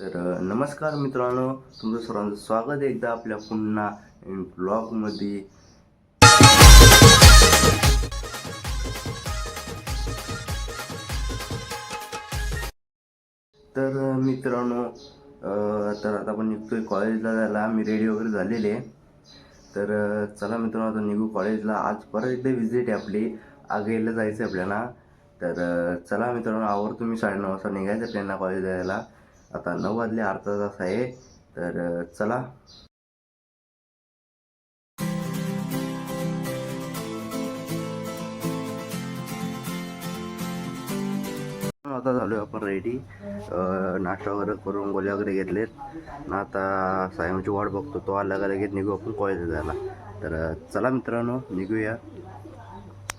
तर नमस्कार मित्रांनो तुमचं सर्वांचं स्वागत आहे एकदा आपल्या पुन्हा ब्लॉगमध्ये तर मित्रांनो तर आता आपण निघतोय कॉलेजला जायला. मी रेडी वगैरे झालेले आहे. तर चला मित्रांनो आता निघू कॉलेजला आज परत एकदा विजिट आहे आपली. आगेला जायचं आहे आपल्याला. तर चला मित्रांनो आवर तुम्ही साडेनऊ वाजता निघायचं त्यांना कॉलेज द्यायला आता नऊ वाजले अर्धा तास आहे. तर चला. आता झालोय आपण रेडी नाश्ता वगैरे करून गोळ्या वगैरे घेतलेत. ना आता सायमची वाट बघतो तो आला का लगेच निघू आपण कॉलेज जायला. तर चला मित्रांनो निघूया.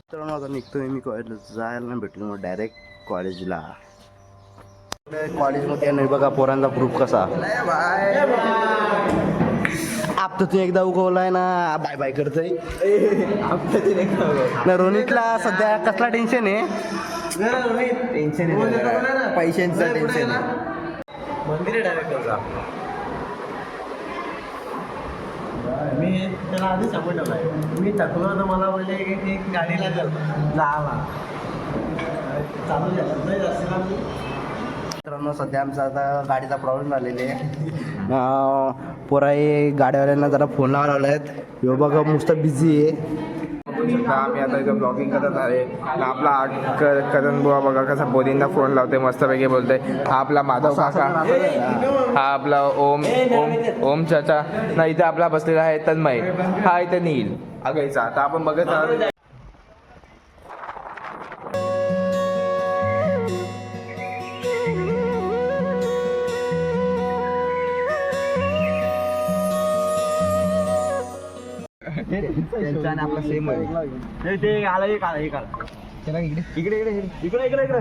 मित्रांनो आता निघतोय मी कॉलेजला जायला नाही भेटलो मग डायरेक्ट कॉलेजला कॉलेजमध्ये नाही बघा पोरांचा ग्रुप कसा. आप तर तू एकदा उगवलाय ना. बाय बाय करतोय. ना रोनितला सध्या कसला टेन्शन आहे? टेन्शन पैशांचं टेन्शन मंदिर डायरेक्ट मी त्याला आधी सांगून ठेवलाय मी थकलो तर मला म्हणजे एक ते गाडीला चल. जावा. चालू झालं नाही जास्त लांब मित्रांनो सध्या आमचा आता गाडीचा प्रॉब्लेम झालेला आहे. पोराई गाड्यावाल्यांना जरा फोन लावा लावला आहेत ह्यो बघा नुसतं बिझी आहे. सुद्धा आम्ही आता इथं ब्लॉगिंग करत आहे. आपला आ- करण बुवा बघा कसा बोलींना फोन लावते मस्तपैकी बोलते हा आपला माधव काका. हा आपला ओम ओम ओम चाचा. ना इथे आपला बसलेला आहे तन्मय. हा इथे नील. अगायचा आता आपण बघत आहोत. त्यांचा आणि आपला सेम आहे. ते आला एक आला एक आला. इकडे. इकडे इकडे इकडे. इकडे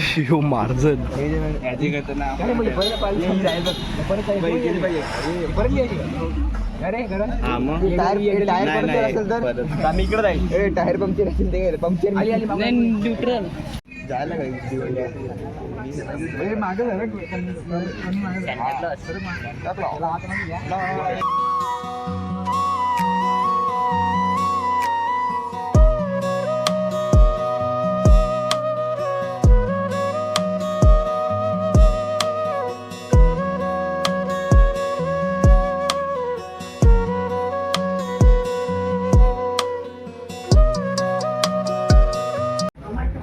शिव मार्जन. इकडे जाईल. टायर पंक्चर असेल ते पंक्चर जायला मागे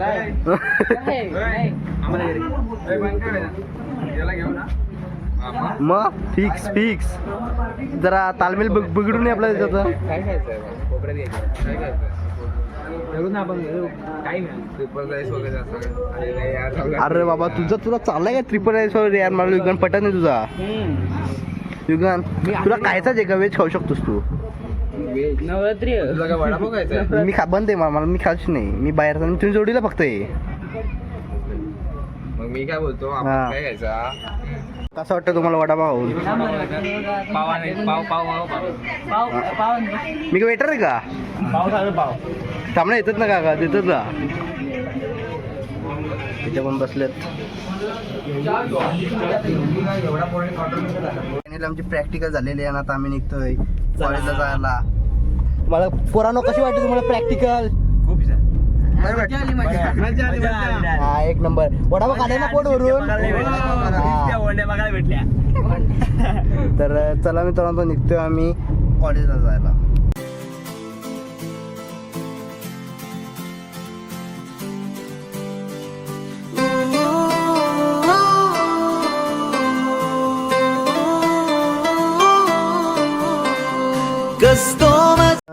मग? फिक्स फिक्स जरा तालमेल बग बिघडून नये आपल्या त्याचं. काय खायचं कोपऱ्यात घ्यायचं. काय खायचं ना आपण काही नाही ट्रिपल राईस वगैरे असं. अरे बाबा तुझं तुला चाललाय का ट्रिपल राईस वगैरे यार? मला युगान पटत नाही तुझा. युगान तुला खायचाच आहे का? व्हेज खाऊ शकतोस तू. नवरात्री. तुला काय वडापाव खायचा मी खा बंद आहे मला मला मी खायच नाही. मी बाहेर जाऊन तुम्ही जोडीला फक्त आहे मग मी काय बोलतो? आपण हा. काय खायचा? कसं वाटतं तुम्हाला वडापाव खाऊन पाव नाही पाव पाव पाव पाव. पाव पाव मी का वेटर आहे का? पाव झालं पाव. सामने येतात ना काका देतात ना. तिथे पण बसलेत. आमची प्रॅक्टिकल झालेली आहे आणि आता आम्ही निघतोय कॉलेजला जायला. मला पोरानो कशी वाटते तुम्हाला प्रॅक्टिकल खूप मजा आली मजा मजा आली मजा हा एक नंबर. वडापाव खाले ना पोट भरून हा. तर चला मित्रांनो निघतोय आम्ही कॉलेजला जायला.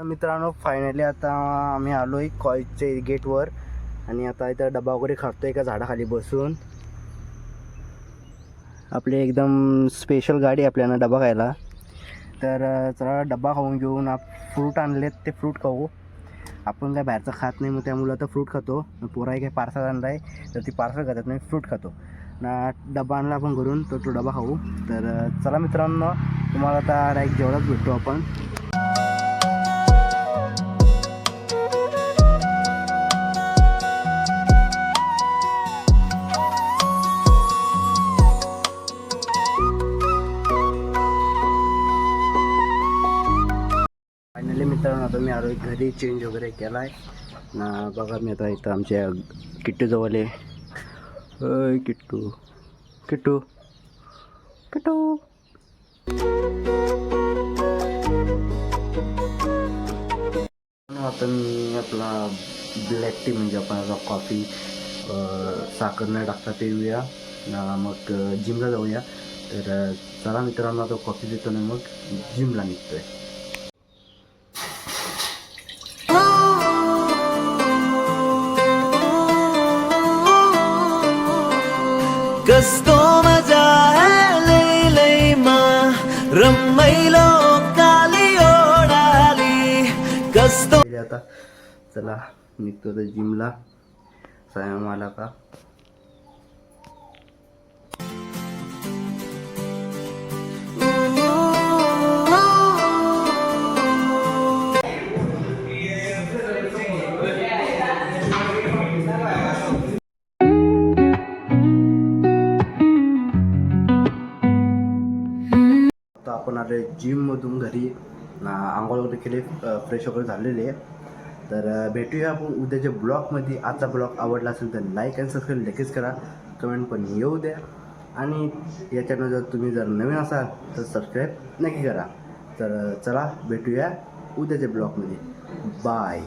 मित्रांनो फायनली आता आम्ही आलो आहे कॉलेजच्या गेटवर. आणि आता इथं डबा वगैरे खातो एका झाडाखाली बसून. आपली एकदम स्पेशल गाडी आहे आपल्याला डबा खायला. तर चला डबा खाऊन घेऊन आप फ्रूट आणलेत ते फ्रूट खाऊ. आपण काय बाहेरचं खात नाही मग त्यामुळे आता फ्रूट खातो. मग पोराही काय पार्सल आणला आहे तर ती पार्सल खातात नाही फ्रूट खातो. ना डबा आणला आपण घरून तर तो डबा खाऊ. तर चला मित्रांनो तुम्हाला आता डायरेक्ट जेवढाच भेटतो आपण. आता मी आरो घरी चेंज वगैरे केला आहे ना बघा मी आता इथं आमच्या किट्टूजवळ आहे. अय किट्टू. किट्टू. किट्टू. आता मी आपला ब्लॅक टी म्हणजे आपण आता कॉफी साखर न टाकता पिऊया ना मग जिमला जाऊया. तर चला मित्रांनो आता कॉफी देतो ना मग जिमला निघतोय. आहे रम्मैलो काली ओढाली. कस्तो? आता. चला निघतो तर जिमला. सायम आला का? आपण आले जिममधून घरी आंघोळ वगैरे केले फ्रेश वगैरे झालेले आहे. तर भेटूया आपण उद्याच्या ब्लॉगमध्ये आजचा ब्लॉग आवडला असेल तर लाईक आणि सबस्क्राईब लगेच करा. कमेंट पण येऊ द्या. आणि या चॅनल जर तुम्ही जर नवीन असाल तर सबस्क्राईब नक्की करा. तर चला भेटूया उद्याच्या ब्लॉगमध्ये बाय